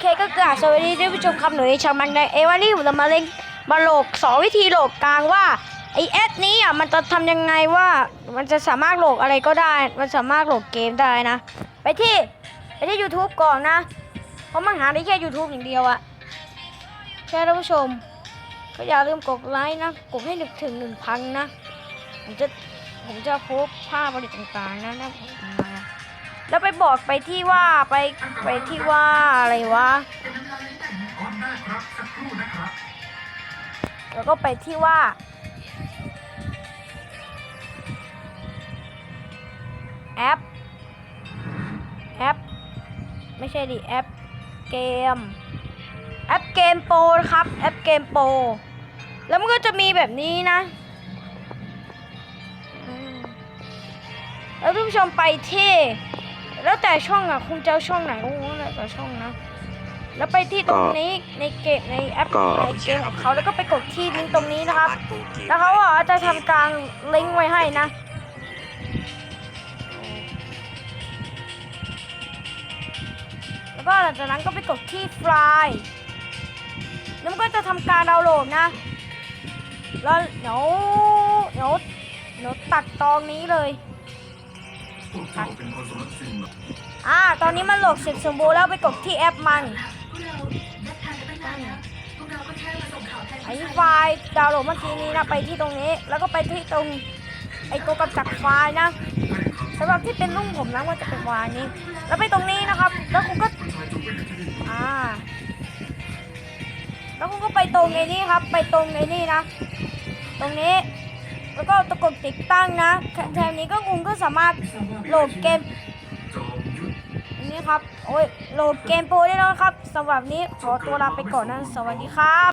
เคก็กราบสวัสดีท่านผู้ชมครับหนูในช่างมันในเอวันนี้ผมจะมาเล่นมาโหลกสอนวิธีโหลกกลางว่าไอแอปนี้อะมันจะทำยังไงว่ามันจะสามารถโหลกอะไรก็ได้ มันสามารถโหลกเกมได้นะ ไปที่ไปที่ YouTube ก่อนนะ เพราะมันหาได้แค่ YouTube อย่างเดียวอะใช่ท่านผู้ชม ก็อย่าลืมกดไลค์นะกดให้นึกถึงหนึ่งพันนะ ผมจะผมจะโพสภาพอะไรต่างๆนะนะผมมา แล้วไปบอกไปที่ว่าไปไปที่ว่าอะไรวะแล้วก็ไปที่ว่า แอป แอป ไม่ใช่ดิแอปเกม แอปเกมโปรครับ แอปเกมโปรแล้วมันก็จะมีแบบนี้นะ แล้วท่านผู้ชมไปที่ แล้วแต่ช่องอะคุณจะเอาช่องไหนก็แล้วแต่ช่องนะ แล้วไปที่ตรงนี้ในเกมในแอปก็ ในเกมของเขาแล้วก็ไปกดที่ลิงก์ตรงนี้นะครับ แล้วเขาอะจะทำการลิงก์ไว้ให้นะแล้วก็หลังจากนั้นก็ไปกดที่ไฟล์แล้วมันก็จะทำการดาวน์โหลดนะ แล้วเดี๋ยวเดี๋ยวเดี๋ยวตัดตรงนี้เลยตัด อ่า ตอนนี้มันโหลดเสร็จสมบูรณ์แล้วไปกดที่แอปมันไอ้ไฟล์ดาวน์โหลดเมื่อกี้นี้นะไปที่ตรงนี้ แล้วก็ไปที่ตรงไอตัวกำจัดไฟล์นะสำหรับที่เป็นรุ่งผมนะว่าจะเป็นวานี้ แล้วไปตรงนี้นะครับ แล้วคุณก็อ่าแล้วคุณก็ไปตรงไอ้นี่ครับ ไปตรงไอ้นี่นะ ตรงนี้ แล้วก็ตะกดติดตั้งนะแถมนี้ก็คุณก็สามารถโหลดเกมนี่ครับ โอ้ยโหลดเกมโปรได้แล้วครับสำหรับนี้ขอตัวลาไปก่อนนะ สวัสดีครับ